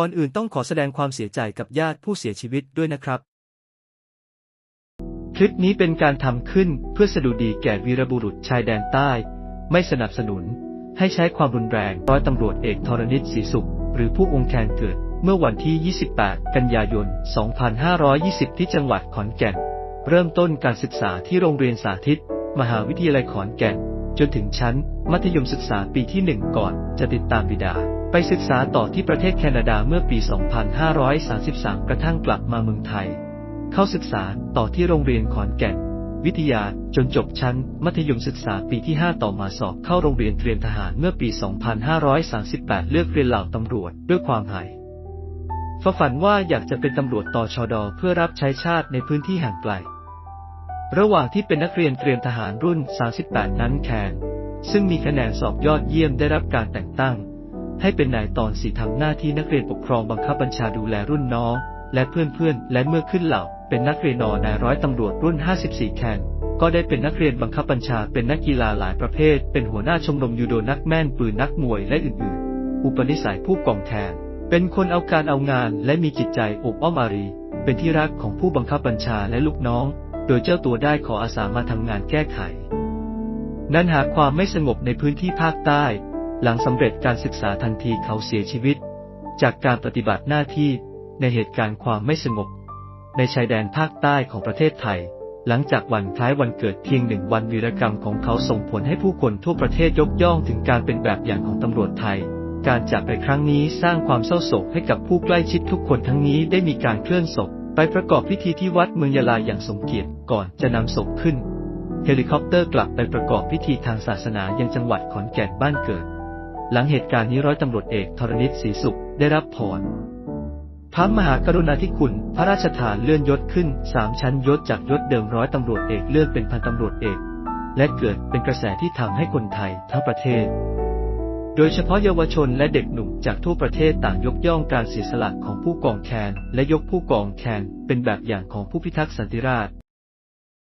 ก่อนอื่นต้องขอแสดงความเสียใจกับญาติผู้เสียชีวิตด้วยนะครับ คลิปนี้เป็นการทำขึ้นเพื่อสดุดีแก่วีรบุรุษชายแดนใต้ ไม่สนับสนุน ให้ใช้ความรุนแรงร้อยตำรวจเอกธรณิตศรีสุข หรือผู้องค์แคนเกิดเมื่อวันที่ 28 กันยายน 2520 ที่จังหวัดขอนแก่น เริ่มต้นการศึกษาที่โรงเรียนสาธิต มหาวิทยาลัยขอนแก่น จนถึงชั้น มัธยมศึกษาปีที่ 1 ก่อนจะติดตามบิดา ไปศึกษาต่อที่ประเทศแคนาดาเมื่อปี 2533 กระทั่งกลับมาเมืองไทย เข้าศึกษาต่อที่โรงเรียนขอนแก่น วิทยาจนจบชั้น มัธยมศึกษาปีที่ 5 ต่อมาสอบเข้าโรงเรียนเตรียมทหารเมื่อปี 2538 เลือกเรียนเหล่าตำรวจด้วยความใฝ่ฝันว่าอยากจะเป็นตำรวจต่อชอดอเพื่อรับใช้ชาติในพื้นที่ห่างไกล ระหว่างที่เป็นนักเรียนเตรียมทหารรุ่น 38 นั้นแคนซึ่งมีคะแนนสอบยอดเยี่ยมได้รับการแต่งตั้ง ให้เป็นนายตอนสีทำหน้าที่นักเรียนปกครองบังคับบัญชาดูแลรุ่นน้อง และเพื่อนๆ และเมื่อขึ้นเหล่า เป็นนักเรียนนอนายร้อยตำรวจรุ่น 54 แคนก็ได้เป็นนักเรียนบังคับบัญชาเป็นนักกีฬาหลายประเภท เป็นหัวหน้าชมรมยูโดนักแม่นปืนนักมวยและอื่นๆ อุปนิสัยผู้กองแทน เป็นคนเอาการเอางานและมีจิตใจอบอ้อมอารี เป็นที่รักของผู้บังคับบัญชาและลูกน้อง โดยเจ้าตัวได้ขออาสามาทำงานแก้ไข นั้นหาความไม่สงบในพื้นที่ภาคใต้ หลังสำเร็จการศึกษาทันทีเขาเสียชีวิต จากการปฏิบัติหน้าที่ในเหตุการณ์ความไม่สงบ ในชายแดนภาคใต้ของประเทศไทย หลังจากวันคล้ายวันเกิดเพียงหนึ่งวันวีรกรรมของเขาส่งผลให้ผู้คนทั่วประเทศยกย่องถึงการเป็นแบบอย่างของตำรวจไทย การจากไปครั้งนี้สร้างความเศร้าโศกให้กับผู้ใกล้ชิดทุกคนทั้งนี้ได้มีการเคลื่อนศพไปประกอบพิธีที่วัดเมืองยะลาอย่างสมเกียรติก่อนจะนำศพขึ้นเฮลิคอปเตอร์กลับไปประกอบพิธีทางศาสนายังจังหวัดขอนแก่นบ้านเกิด หลังเหตุการณ์นี้ร้อยตำรวจเอกธรณิตศรีสุขได้รับพรพระมหากรุณาธิคุณ พระราชทานเลื่อนยศขึ้นสามชั้นยศจากยศเดิมร้อยตำรวจเอกเลื่อนเป็นพันตำรวจเอก และเกิดเป็นกระแสที่ทำให้คนไทยทั้งประเทศ โดยเฉพาะเยาวชนและเด็กหนุ่มจากทั่วประเทศต่างยกย่องการเสียสละของผู้กองแคนและยกผู้กองแคนเป็นแบบอย่างของผู้พิทักษ์สันติราษฎร์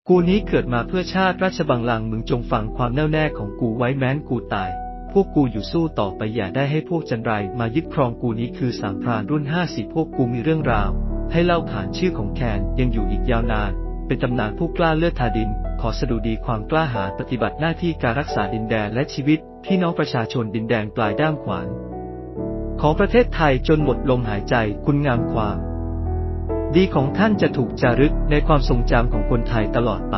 กูนี้เกิดมาเพื่อชาติราชบังลังมึงจงฟังความแน่วแน่ของกูไว้แม้นกูตาย พวกกูอยู่สู้ต่อไปอย่าได้ให้พวกจันไรมายึดครองกูนี้คือสามพรานรุ่นห้าสิบพวกกูมีเรื่องราว ให้เล่าขานชื่อของแคนยังอยู่อีกยาวนาน เป็นตำนานผู้กล้าเลือดทาดิน ขอสดุดีความกล้าหาญปฏิบัติหน้าที่การรักษาดินแดนและชีวิต พี่น้องประชาชนดินแดนปลายด้ามขวานของประเทศไทยจนหมดลมหายใจคุณงามความ ดีของท่านจะถูกจารึกในความทรงจำของคนไทยตลอดไป